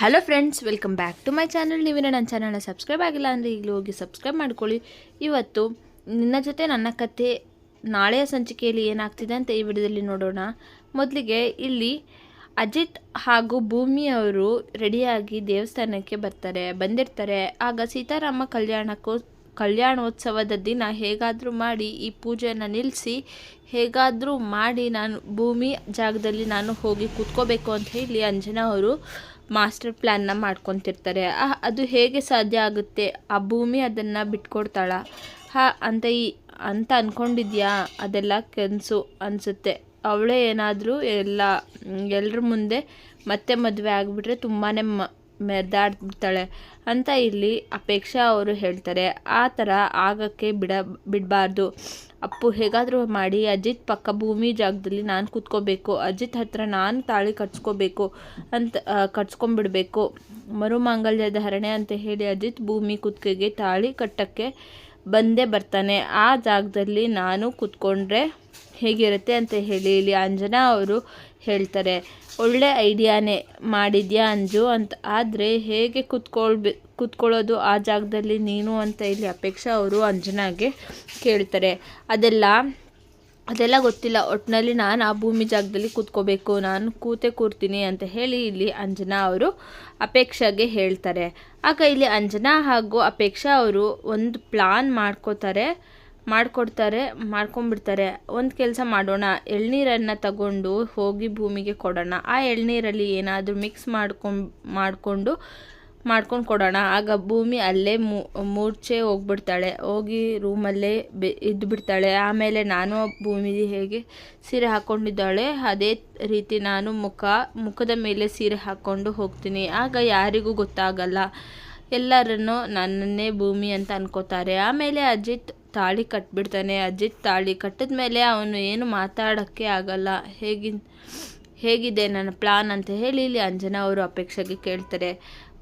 Hello friends welcome back to my channel ನೀವೇನೋ ನನ್ನ ಚಾನಲ್ನ ಸಬ್ಸ್ಕ್ರೈಬ್ ಆಗಿಲ್ಲ ಅಂದರೆ ಈಗಲೂ ಹೋಗಿ ಸಬ್ಸ್ಕ್ರೈಬ್ ಮಾಡ್ಕೊಳ್ಳಿ. ಇವತ್ತು ನಿನ್ನ ಜೊತೆ ನನ್ನ ಕತೆ ನಾಳೆಯ ಸಂಚಿಕೆಯಲ್ಲಿ ಏನಾಗ್ತಿದೆ ಅಂತ ಈ ವಿಡಿಯೋದಲ್ಲಿ ನೋಡೋಣ. ಮೊದಲಿಗೆ ಇಲ್ಲಿ ಅಜಿತ್ ಹಾಗೂ ಭೂಮಿ ಅವರು ರೆಡಿಯಾಗಿ ದೇವಸ್ಥಾನಕ್ಕೆ ಬರ್ತಾರೆ, ಬಂದಿರ್ತಾರೆ. ಆಗ ಸೀತಾರಾಮ ಕಲ್ಯಾಣಕ್ಕೂ ಕಲ್ಯಾಣೋತ್ಸವದ ದಿನ ಹೇಗಾದರೂ ಮಾಡಿ ಈ ಪೂಜೆಯನ್ನು ನಿಲ್ಲಿಸಿ ಹೇಗಾದರೂ ಮಾಡಿ ನಾನು ಭೂಮಿ ಜಾಗದಲ್ಲಿ ನಾನು ಹೋಗಿ ಕೂತ್ಕೋಬೇಕು ಅಂತ ಹೇಳಿ ಅಂಜನಾ ಅವರು ಮಾಸ್ಟರ್ ಪ್ಲ್ಯಾನ್ನ ಮಾಡ್ಕೊತಿರ್ತಾರೆ. ಅದು ಹೇಗೆ ಸಾಧ್ಯ ಆಗುತ್ತೆ? ಆ ಭೂಮಿ ಅದನ್ನು ಬಿಟ್ಕೊಡ್ತಾಳ. ಹಾ, ಅಂತ ಈ, ಅಂತ ಅಂದ್ಕೊಂಡಿದ್ಯಾ ಅದೆಲ್ಲ ಕನಸು ಅನಿಸುತ್ತೆ. ಅವಳೇ ಏನಾದರೂ ಎಲ್ಲ ಎಲ್ಲರ ಮುಂದೆ ಮತ್ತೆ ಮದುವೆ ಆಗಿಬಿಟ್ರೆ ತುಂಬಾ ಮ ಮೆದಾಡ್ಬಿಡ್ತಾಳೆ ಅಂತ ಇಲ್ಲಿ ಅಪೇಕ್ಷಾ ಅವರು ಹೇಳ್ತಾರೆ. ಆ ಥರ ಆಗಕ್ಕೆ ಬಿಡ, ಬಿಡಬಾರ್ದು. ಅಪ್ಪು, ಹೇಗಾದರೂ ಮಾಡಿ. ಅಜಿತ್ ಪಕ್ಕ ಭೂಮಿ ಜಾಗದಲ್ಲಿ ನಾನು ಕೂತ್ಕೋಬೇಕು. ಅಜಿತ್ ಹತ್ರ ನಾನು ತಾಳಿ ಕಟ್ಸ್ಕೋಬೇಕು ಅಂತ ಕಟ್ಸ್ಕೊಂಬಿಡ್ಬೇಕು ಮರುಮಾಂಗಲ್ಯ ಧಾರಣೆ ಅಂತ ಹೇಳಿ ಅಜಿತ್ ಭೂಮಿ ಕುತ್ತಿಗೆಗೆ ತಾಳಿ ಕಟ್ಟಕ್ಕೆ ಬಂದೇ ಬರ್ತಾನೆ. ಆ ಜಾಗದಲ್ಲಿ ನಾನು ಕೂತ್ಕೊಂಡ್ರೆ ಹೇಗಿರುತ್ತೆ ಅಂತ ಹೇಳಿ. ಇಲ್ಲಿ ಅಂಜನಾ ಅವರು ಹೇಳ್ತಾರೆ, ಒಳ್ಳೆ ಐಡಿಯಾನೇ ಮಾಡಿದ್ಯಾ ಅಂಜು? ಅಂತ ಆದರೆ ಹೇಗೆ ಕೂತ್ಕೊಳ್ಬೆ, ಕೂತ್ಕೊಳ್ಳೋದು ಆ ಜಾಗದಲ್ಲಿ ನೀನು ಅಂತ ಇಲ್ಲಿ ಅಪೇಕ್ಷಾ ಅವರು ಅಂಜನಾಗೆ ಕೇಳ್ತಾರೆ. ಅದೆಲ್ಲ ಅದೆಲ್ಲ ಗೊತ್ತಿಲ್ಲ. ಒಟ್ಟಿನಲ್ಲಿ ನಾನು ಆ ಭೂಮಿ ಜಾಗದಲ್ಲಿ ಕೂತ್ಕೋಬೇಕು. ನಾನು ಕೂತೆ ಕೂರ್ತೀನಿ ಅಂತ ಹೇಳಿ ಇಲ್ಲಿ ಅಂಜನಾ ಅವರು ಅಪೇಕ್ಷಾಗೆ ಹೇಳ್ತಾರೆ. ಆಗ ಇಲ್ಲಿ ಅಂಜನಾ ಹಾಗೂ ಅಪೇಕ್ಷಾ ಅವರು ಒಂದು ಪ್ಲಾನ್ ಮಾಡ್ಕೋತಾರೆ. ಮಾಡಿಕೊಡ್ತಾರೆ ಮಾಡ್ಕೊಂಬಿಡ್ತಾರೆ ಒಂದು ಕೆಲಸ ಮಾಡೋಣ, ಎಳ್ನೀರನ್ನು ತಗೊಂಡು ಹೋಗಿ ಭೂಮಿಗೆ ಕೊಡೋಣ. ಆ ಎಳ್ನೀರಲ್ಲಿ ಏನಾದರೂ ಮಿಕ್ಸ್ ಮಾಡ್ಕೊಂಡು, ಮಾಡಿಕೊಂಡು, ಮಾಡ್ಕೊಂಡು ಕೊಡೋಣ. ಆಗ ಭೂಮಿ ಅಲ್ಲೇ ಮೂರ್ಛೆ ಹೋಗ್ಬಿಡ್ತಾಳೆ. ಹೋಗಿ ರೂಮಲ್ಲೇ ಬೆ ಇದ್ದುಬಿಡ್ತಾಳೆ ಆಮೇಲೆ ನಾನು ಭೂಮಿ ಹೇಗೆ ಸೀರೆ ಹಾಕ್ಕೊಂಡಿದ್ದಾಳೆ ಅದೇ ರೀತಿ ನಾನು ಮುಖ, ಮುಖದ ಮೇಲೆ ಸೀರೆ ಹಾಕ್ಕೊಂಡು ಹೋಗ್ತೀನಿ. ಆಗ ಯಾರಿಗೂ ಗೊತ್ತಾಗಲ್ಲ. ಎಲ್ಲರನ್ನು ನನ್ನನ್ನೇ ಭೂಮಿ ಅಂತ ಅನ್ಕೋತಾರೆ. ಆಮೇಲೆ ಅಜಿತ್ ತಾಳಿ ಕಟ್ಬಿಡ್ತಾನೆ. ಅಜಿತ್ ತಾಳಿ ಕಟ್ಟಿದ ಮೇಲೆ ಅವನು ಏನು ಮಾತಾಡೋಕ್ಕೆ ಆಗಲ್ಲ. ಹೇಗಿ, ಹೇಗಿದೆ ನನ್ನ ಪ್ಲಾನ್ ಅಂತ ಹೇಳಿ ಇಲ್ಲಿ ಅಂಜನಾ ಅವರು ಅಪೇಕ್ಷೆಗೆ ಕೇಳ್ತಾರೆ.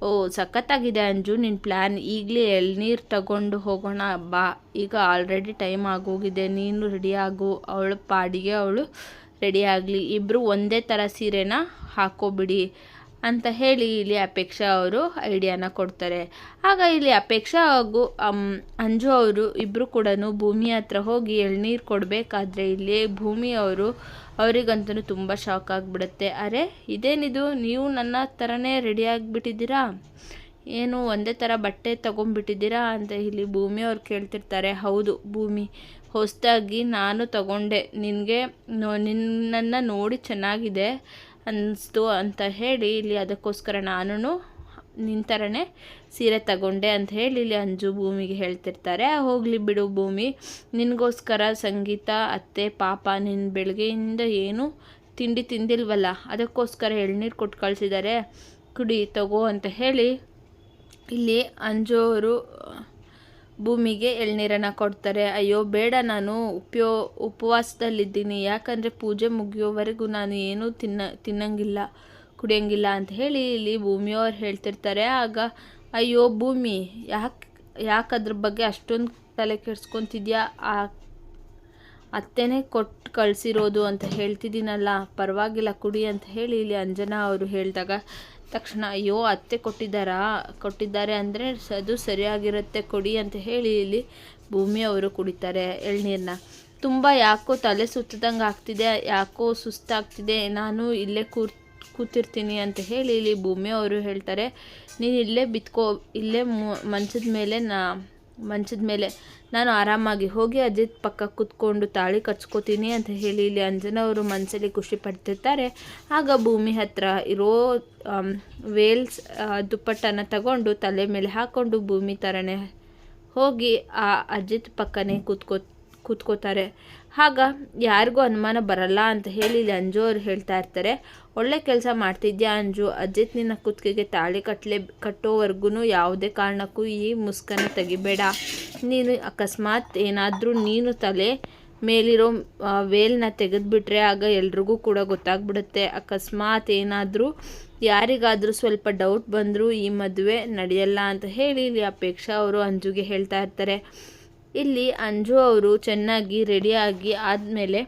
ಓ, ಸಖತ್ತಾಗಿದೆ ಅಂಜು ನಿನ್ನ ಪ್ಲ್ಯಾನ್ ಈಗಲೇ ಎಳ್ನೀರು ತಗೊಂಡು ಹೋಗೋಣ ಬಾ. ಈಗ ಆಲ್ರೆಡಿ ಟೈಮ್ ಆಗೋಗಿದೆ, ನೀನು ರೆಡಿ ಆಗು. ಅವಳು ಪಾಡಿಗೆ ಅವಳು ರೆಡಿ ಆಗಲಿ. ಇಬ್ಬರು ಒಂದೇ ಥರ ಸೀರೆನ ಹಾಕೋಬಿಡಿ. ಅಂತ ಹೇಳಿ ಇಲ್ಲಿ ಅಪೇಕ್ಷಾ ಅವರು ಐಡಿಯಾನ ಕೊಡ್ತಾರೆ. ಆಗ ಇಲ್ಲಿ ಅಪೇಕ್ಷಾ ಹಾಗೂ ಅಂಜು ಅವರು ಇಬ್ಬರು ಕೂಡ ಭೂಮಿ ಹತ್ರ ಹೋಗಿ ಎಳ್ನೀರು ಕೊಡಬೇಕಾದ್ರೆ ಇಲ್ಲಿ ಭೂಮಿ ಅವರು ಅವರಿಗಂತೂ ತುಂಬ ಶಾಕ್ ಆಗಿಬಿಡುತ್ತೆ. ಅರೆ, ಇದೇನಿದು? ನೀವು ನನ್ನ ಥರನೇ ರೆಡಿ ಆಗಿಬಿಟ್ಟಿದ್ದೀರಾ? ಏನು ಒಂದೇ ಥರ ಬಟ್ಟೆ ತೊಗೊಂಡ್ಬಿಟ್ಟಿದ್ದೀರಾ ಅಂತ ಇಲ್ಲಿ ಭೂಮಿ ಅವ್ರು ಕೇಳ್ತಿರ್ತಾರೆ. ಹೌದು, ಭೂಮಿ. ಹೊಸದಾಗಿ ನಾನು ತಗೊಂಡೆ. ನಿನಗೆ ನಿನ್ನನ್ನು ನೋಡಿ ಚೆನ್ನಾಗಿದೆ. ಅನ್ನಿಸ್ತು ಅಂತ ಹೇಳಿ ಇಲ್ಲಿ ಅದಕ್ಕೋಸ್ಕರ ನಾನು ನಿನ್ನ ಥರನೇ ಸೀರೆ ತಗೊಂಡೆ ಅಂತ ಹೇಳಿ ಇಲ್ಲಿ ಅಂಜು ಭೂಮಿಗೆ ಹೇಳ್ತಿರ್ತಾರೆ, ಹೋಗಲಿ ಬಿಡು ಭೂಮಿ, ನಿನಗೋಸ್ಕರ ಸಂಗೀತ, ಅತ್ತೆ, ಪಾಪ ನಿನ್ನ ಬೆಳಗ್ಗೆಯಿಂದ ಏನು ತಿಂಡಿ ತಿಂದಿಲ್ವಲ್ಲ, ಅದಕ್ಕೋಸ್ಕರ ಎಳ್ನೀರು ಕೊಟ್ಟು ಕಳಿಸಿದ್ದಾರೆ ಕುಡಿ, ತಗೋ ಅಂತ ಹೇಳಿ ಇಲ್ಲಿ ಅಂಜು ಅವರು ಭೂಮಿಗೆ ಎಳ್ನೀರನ್ನು ಕೊಡ್ತಾರೆ. ಅಯ್ಯೋ, ಬೇಡ, ನಾನು ಉಪ್ಯೋ, ಉಪವಾಸದಲ್ಲಿದ್ದೀನಿ. ಯಾಕಂದರೆ ಪೂಜೆ ಮುಗಿಯೋವರೆಗೂ ನಾನು ಏನೂ ತಿನ್ನ, ತಿನ್ನಂಗಿಲ್ಲ, ಕುಡಿಯಂಗಿಲ್ಲ ಅಂತ ಹೇಳಿ ಇಲ್ಲಿ ಭೂಮಿಯವ್ರು ಹೇಳ್ತಿರ್ತಾರೆ. ಆಗ, ಅಯ್ಯೋ, ಭೂಮಿ, ಯಾಕೆ ಯಾಕೆ ಅದ್ರ ಬಗ್ಗೆ ಅಷ್ಟೊಂದು ತಲೆ ಕೆಡ್ಸ್ಕೊತಿದ್ಯಾ? ಆ ಅತ್ತೆನೇ ಕೊಟ್ಟು ಕಳಿಸಿರೋದು ಅಂತ ಹೇಳ್ತಿದ್ದೀನಲ್ಲ, ಪರವಾಗಿಲ್ಲ, ಕುಡಿ ಅಂತ ಹೇಳಿ ಇಲ್ಲಿ ಅಂಜನಾ ಅವರು ಹೇಳಿದಾಗ ತಕ್ಷಣ, ಅಯ್ಯೋ, ಅತ್ತೆ ಕೊಟ್ಟಿದ್ದಾರಾ? ಕೊಟ್ಟಿದ್ದಾರೆ ಅಂದರೆ ಅದು ಸರಿಯಾಗಿರುತ್ತೆ, ಕೊಡಿ ಅಂತ ಹೇಳಿ ಇಲ್ಲಿ ಭೂಮಿ ಅವರು ಕುಡಿತಾರೆ ಎಳ್ನೀರನ್ನ ತುಂಬ ಯಾಕೋ ತಲೆ ಸುತ್ತದಂಗೆ ಆಗ್ತಿದೆ, ಯಾಕೋ ಸುಸ್ತಾಗ್ತಿದೆ, ನಾನು ಇಲ್ಲೇ ಕೂರ್, ಕೂತಿರ್ತೀನಿ ಅಂತ ಹೇಳಿ ಇಲ್ಲಿ ಭೂಮಿ ಅವರು ಹೇಳ್ತಾರೆ. ನೀನು ಇಲ್ಲೇ ಬಿತ್ಕೋ, ಇಲ್ಲೇ ಮಂಚದ ಮೇಲೆ ನಾ ಮಂಚದ ಮೇಲೆ ನಾನು ಆರಾಮಾಗಿ ಹೋಗಿ ಅಜಿತ್ ಪಕ್ಕ ಕೂತ್ಕೊಂಡು ತಾಳಿ ಕಚ್ಕೋತೀನಿ ಅಂತ ಹೇಳಿ ಇಲ್ಲಿ ಅಂಜನವರು ಮನಸ್ಸಲ್ಲಿ ಖುಷಿ ಪಡ್ತಿರ್ತಾರೆ. ಆಗ ಭೂಮಿ ಹತ್ರ ಇರೋ ವೇಲ್ಸ್ ದುಪ್ಪಟ್ಟನ್ನು ತಗೊಂಡು ತಲೆ ಮೇಲೆ ಹಾಕ್ಕೊಂಡು ಭೂಮಿ ಥರನೇ ಹೋಗಿ ಆ ಅಜಿತ್ ಪಕ್ಕನೇ ಕೂತ್ಕೋ ಕೂತ್ಕೋತಾರೆ. ಆಗ ಯಾರಿಗೂ ಅನುಮಾನ ಬರಲ್ಲ ಅಂತ ಹೇಳಿ ಇಲ್ಲಿ ಅಂಜು ಅವ್ರು ಹೇಳ್ತಾ ಇರ್ತಾರೆ, ಒಳ್ಳೆ ಕೆಲಸ ಮಾಡ್ತಿದ್ಯಾ ಅಂಜು? ಅಜಿತ್ ನಿನ್ನ ಕುತ್ತಿಗೆಗೆ ತಾಳಿ ಕಟ್ಟಲೆ ಕಟ್ಟೋವರೆಗೂ ಯಾವುದೇ ಕಾರಣಕ್ಕೂ ಈ ಮುಸ್ಕನ್ನು ತೆಗಿಬೇಡ. ನೀನು ಅಕಸ್ಮಾತ್ ಏನಾದರೂ ನೀನು ತಲೆ ಮೇಲಿರೋ ವೇಲ್ನ ತೆಗೆದುಬಿಟ್ರೆ ಆಗ ಎಲ್ರಿಗೂ ಕೂಡ ಗೊತ್ತಾಗ್ಬಿಡುತ್ತೆ. ಅಕಸ್ಮಾತ್ ಏನಾದರೂ ಯಾರಿಗಾದರೂ ಸ್ವಲ್ಪ ಡೌಟ್ ಬಂದರೂ ಈ ಮದುವೆ ನಡೆಯಲ್ಲ ಅಂತ ಹೇಳಿ ಇಲ್ಲಿ ಅಪೇಕ್ಷಾ ಅವರು ಅಂಜುಗೆ ಹೇಳ್ತಾ ಇರ್ತಾರೆ. ಇಲ್ಲಿ ಅಂಜು ಅವರು ಚೆನ್ನಾಗಿ ರೆಡಿಯಾಗಿ ಆದಮೇಲೆ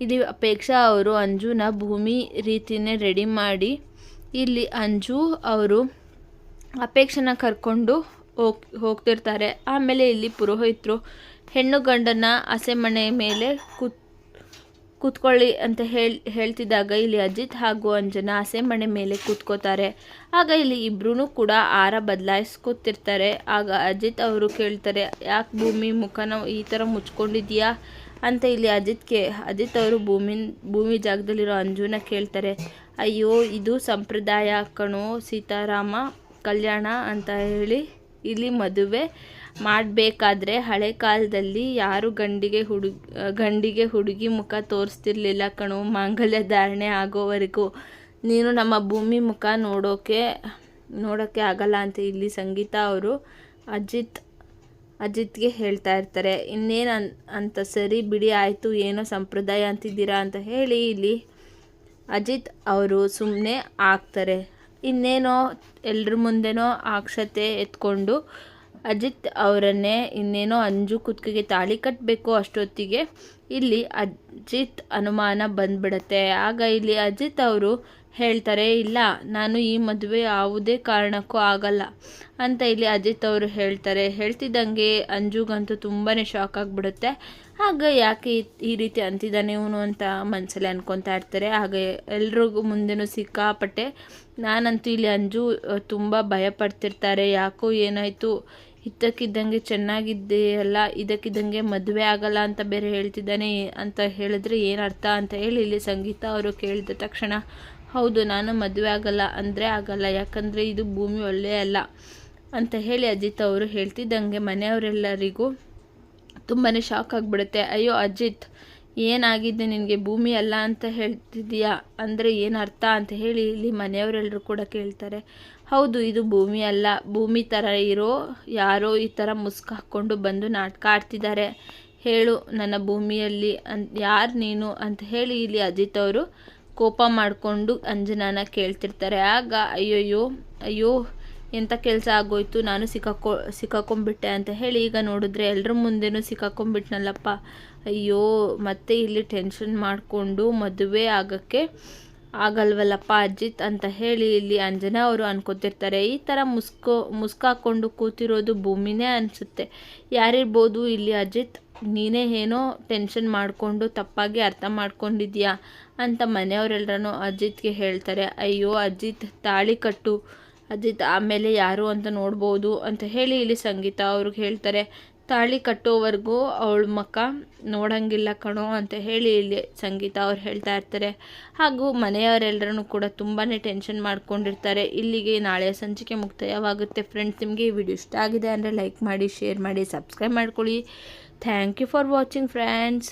ಇಲ್ಲಿ ಅಪೇಕ್ಷಾ ಅವರು ಅಂಜುನ ಭೂಮಿ ರೀತಿಯೇ ರೆಡಿ ಮಾಡಿ ಇಲ್ಲಿ ಅಂಜು ಅವರು ಅಪೇಕ್ಷನ ಕರ್ಕೊಂಡು ಹೋಗ್, ಹೋಗ್ತಿರ್ತಾರೆ. ಆಮೇಲೆ ಇಲ್ಲಿ ಪುರೋಹಿತರು ಹೆಣ್ಣು ಗಂಡನ ಹಸೆಮಣೆ ಮೇಲೆ ಕೂತ್ ಕೂತ್ಕೊಳ್ಳಿ ಅಂತ ಹೇಳಿ, ಹೇಳ್ತಿದ್ದಾಗ ಇಲ್ಲಿ ಅಜಿತ್ ಹಾಗೂ ಅಂಜನಾ ಹಸೆಮಣೆ ಮೇಲೆ ಕೂತ್ಕೋತಾರೆ. ಆಗ ಇಲ್ಲಿ ಇಬ್ರು ಕೂಡ ಆರ ಬದಲಾಯಿಸ್ಕೊತಿರ್ತಾರೆ. ಆಗ ಅಜಿತ್ ಅವರು ಕೇಳ್ತಾರೆ, ಯಾಕೆ ಭೂಮಿ ಮುಖನ ಈ ಥರ ಮುಚ್ಕೊಂಡಿದ್ಯಾ ಅಂತ ಇಲ್ಲಿ ಅಜಿತ್ಗೆ ಅಜಿತ್ ಅವರು ಭೂಮಿ ಭೂಮಿ ಜಾಗದಲ್ಲಿರೋ ಅಂಜುನ ಕೇಳ್ತಾರೆ. ಅಯ್ಯೋ, ಇದು ಸಂಪ್ರದಾಯ ಕಣೋ, ಸೀತಾರಾಮ ಕಲ್ಯಾಣ ಅಂತ ಹೇಳಿ ಇಲ್ಲಿ ಮದುವೆ ಮಾಡಬೇಕಾದ್ರೆ ಹಳೆ ಕಾಲದಲ್ಲಿ ಯಾರು ಗಂಡಿಗೆ ಹುಡುಗ ಗಂಡಿಗೆ ಹುಡುಗಿ ಮುಖ ತೋರಿಸ್ತಿರ್ಲಿಲ್ಲ ಕಣೋ. ಮಾಂಗಲ್ಯ ಧಾರಣೆ ಆಗೋವರೆಗೂ ನೀನು ನಮ್ಮ ಭೂಮಿ ಮುಖ ನೋಡೋಕೆ ನೋಡೋಕ್ಕೆ ಆಗಲ್ಲ ಅಂತ ಇಲ್ಲಿ ಸಂಗೀತ ಅವರು ಅಜಿತ್, ಅಜಿತ್ಗೆ ಹೇಳ್ತಾ ಇರ್ತಾರೆ. ಇನ್ನೇನು ಅಂತ ಸರಿ ಬಿಡಿ, ಆಯಿತು, ಏನೋ ಸಂಪ್ರದಾಯ ಅಂತಿದ್ದೀರಾ ಅಂತ ಹೇಳಿ ಇಲ್ಲಿ ಅಜಿತ್ ಅವರು ಸುಮ್ಮನೆ ಆಗ್ತಾರೆ. ಇನ್ನೇನೋ ಎಲ್ಲರ ಮುಂದೆನೋ ಆಕ್ಷತೆ ಎತ್ಕೊಂಡು ಅಜಿತ್ ಅವರನ್ನೇ ಇನ್ನೇನೋ ಅಂಜು ಕುತ್ತಿಗೆಗೆ ತಾಳಿ ಕಟ್ಟಬೇಕು ಅಷ್ಟೊತ್ತಿಗೆ. ಇಲ್ಲಿ ಅಜಿತ್ ಅನುಮಾನ ಬಂದ್ಬಿಡತ್ತೆ. ಆಗ ಇಲ್ಲಿ ಅಜಿತ್ ಅವರು ಹೇಳ್ತಾರೆ, ಇಲ್ಲ, ನಾನು ಈ ಮದುವೆ ಯಾವುದೇ ಕಾರಣಕ್ಕೂ ಆಗಲ್ಲ ಅಂತ ಇಲ್ಲಿ ಅಜಿತ್ ಅವರು ಹೇಳ್ತಾರೆ. ಹೇಳ್ತಿದ್ದಂಗೆ ಅಂಜುಗಂತೂ ತುಂಬಾ ಶಾಕ್ ಆಗಿಬಿಡುತ್ತೆ. ಆಗ ಯಾಕೆ ಈ- ರೀತಿ ಅಂತಿದ್ದಾನೆ ಇವನು ಅಂತ ಮನಸ್ಸಲ್ಲಿ ಅನ್ಕೊತಾ ಇರ್ತಾರೆ. ಹಾಗೆ ಎಲ್ರಿಗೂ ಮುಂದೆನೂ ಸಿಕ್ಕಾಪಟ್ಟೆ ನಾನಂತೂ ಇಲ್ಲಿ ಅಂಜು ತುಂಬ ಭಯಪಡ್ತಿರ್ತಾರೆ. ಯಾಕೋ ಏನಾಯಿತು? ಇದ್ದಕ್ಕಿದ್ದಂಗೆ ಚೆನ್ನಾಗಿದೆಯಲ್ಲ ಇದಕ್ಕಿದ್ದಂಗೆ ಮದುವೆ ಆಗಲ್ಲ ಅಂತ ಬೇರೆ ಹೇಳ್ತಿದ್ದಾನೆ ಅಂತ ಹೇಳಿದ್ರೆ ಏನು ಅರ್ಥ ಅಂತ ಹೇಳಿ ಇಲ್ಲಿ ಸಂಗೀತ ಅವರು ಕೇಳಿದ ತಕ್ಷಣ, ಹೌದು, ನಾನು ಮದುವೆ ಆಗಲ್ಲ, ಅಂದರೆ ಆಗಲ್ಲ, ಯಾಕಂದರೆ ಇದು ಭೂಮಿ ಒಳ್ಳೆಯ ಅಲ್ಲ ಅಂತ ಹೇಳಿ ಅಜಿತ್ ಅವರು ಹೇಳ್ತಿದ್ದಂಗೆ ಮನೆಯವರೆಲ್ಲರಿಗೂ ತುಂಬಾ ಶಾಕ್ ಆಗಿಬಿಡುತ್ತೆ. ಅಯ್ಯೋ, ಅಜಿತ್ ಏನಾಗಿದೆ ನಿನಗೆ ಭೂಮಿ ಅಲ್ಲ ಅಂತ ಹೇಳ್ತಿದ್ದೀಯಾ? ಅಂದರೆ ಏನು ಅರ್ಥ ಅಂತ ಹೇಳಿ ಇಲ್ಲಿ ಮನೆಯವರೆಲ್ಲರೂ ಕೂಡ ಕೇಳ್ತಾರೆ. ಹೌದು, ಇದು ಭೂಮಿ ಅಲ್ಲ. ಭೂಮಿ ಥರ ಇರೋ ಯಾರೋ ಈ ಥರ ಮುಸ್ಕು ಹಾಕ್ಕೊಂಡು ಬಂದು ನಾಟಕ ಆಡ್ತಿದ್ದಾರೆ. ಹೇಳು, ನನ್ನ ಭೂಮಿಯಲ್ಲಿ ಅನ್ ಯಾರು ನೀನು ಅಂತ ಹೇಳಿ ಇಲ್ಲಿ ಅಜಿತ್ ಅವರು ಕೋಪ ಮಾಡಿಕೊಂಡು ಅಂಜನಾನ ಕೇಳ್ತಿರ್ತಾರೆ. ಆಗ ಅಯ್ಯೋಯ್ಯೋ, ಅಯ್ಯೋ ಎಂಥ ಕೆಲಸ ಆಗೋಯ್ತು, ನಾನು ಸಿಕ್ಕಾಕೊ ಸಿಕ್ಕಾಕೊಂಬಿಟ್ಟೆ ಅಂತ ಹೇಳಿ ಈಗ ನೋಡಿದ್ರೆ ಎಲ್ಲರ ಮುಂದೆನೂ ಸಿಕ್ಕಾಕೊಂಬಿಟ್ನಲ್ಲಪ್ಪ ಅಯ್ಯೋ, ಮತ್ತೆ ಇಲ್ಲಿ ಟೆನ್ಷನ್ ಮಾಡಿಕೊಂಡು ಮದುವೆ ಆಗೋಕ್ಕೆ ಆಗಲ್ವಲ್ಲಪ್ಪ ಅಜಿತ್ ಅಂತ ಹೇಳಿ ಇಲ್ಲಿ ಅಂಜನ ಅವರು ಅನ್ಕೋತಿರ್ತಾರೆ. ಈ ಥರ ಮುಸ್ಕೋ, ಮುಸ್ಕಾಕೊಂಡು ಕೂತಿರೋದು ಭೂಮಿನೇ ಅನಿಸುತ್ತೆ. ಯಾರಿರ್ಬೋದು ಇಲ್ಲಿ ಅಜಿತ್? ನೀನೇ ಏನೋ ಟೆನ್ಷನ್ ಮಾಡಿಕೊಂಡು ತಪ್ಪಾಗಿ ಅರ್ಥ ಮಾಡ್ಕೊಂಡಿದ್ಯಾ? ಅಂತ ಮನೆಯವರೆಲ್ಲರೂ ಅಜಿತ್ಗೆ ಹೇಳ್ತಾರೆ. ಅಯ್ಯೋ, ಅಜಿತ್ ತಾಳಿ ಕಟ್ಟು. ಅಜಿತ್ ಆಮೇಲೆ ಯಾರು ಅಂತ ನೋಡ್ಬೋದು ಅಂತ ಹೇಳಿ ಇಲ್ಲಿ ಸಂಗೀತ ಅವ್ರಿಗೆ ಹೇಳ್ತಾರೆ. ತಾಳಿ ಕಟ್ಟೋವರೆಗೂ ಅವಳ ಮಕ್ಕ ನೋಡಂಗಿಲ್ಲ ಕಣೋ ಅಂತ ಹೇಳಿ ಇಲ್ಲಿ ಸಂಗೀತ ಅವ್ರು ಹೇಳ್ತಾ ಇರ್ತಾರೆ. ಹಾಗೂ ಮನೆಯವರೆಲ್ಲರೂ ಕೂಡ ತುಂಬಾ ಟೆನ್ಷನ್ ಮಾಡ್ಕೊಂಡಿರ್ತಾರೆ. ಇಲ್ಲಿಗೆ ನಾಳೆ ಸಂಚಿಕೆ ಮುಕ್ತಾಯವಾಗುತ್ತೆ. ಫ್ರೆಂಡ್ಸ್, ನಿಮಗೆ ಈ ವಿಡಿಯೋ ಇಷ್ಟ ಆಗಿದೆ ಅಂದರೆ ಲೈಕ್ ಮಾಡಿ, ಶೇರ್ ಮಾಡಿ, ಸಬ್ಸ್ಕ್ರೈಬ್ ಮಾಡ್ಕೊಳ್ಳಿ. Thank you for watching friends.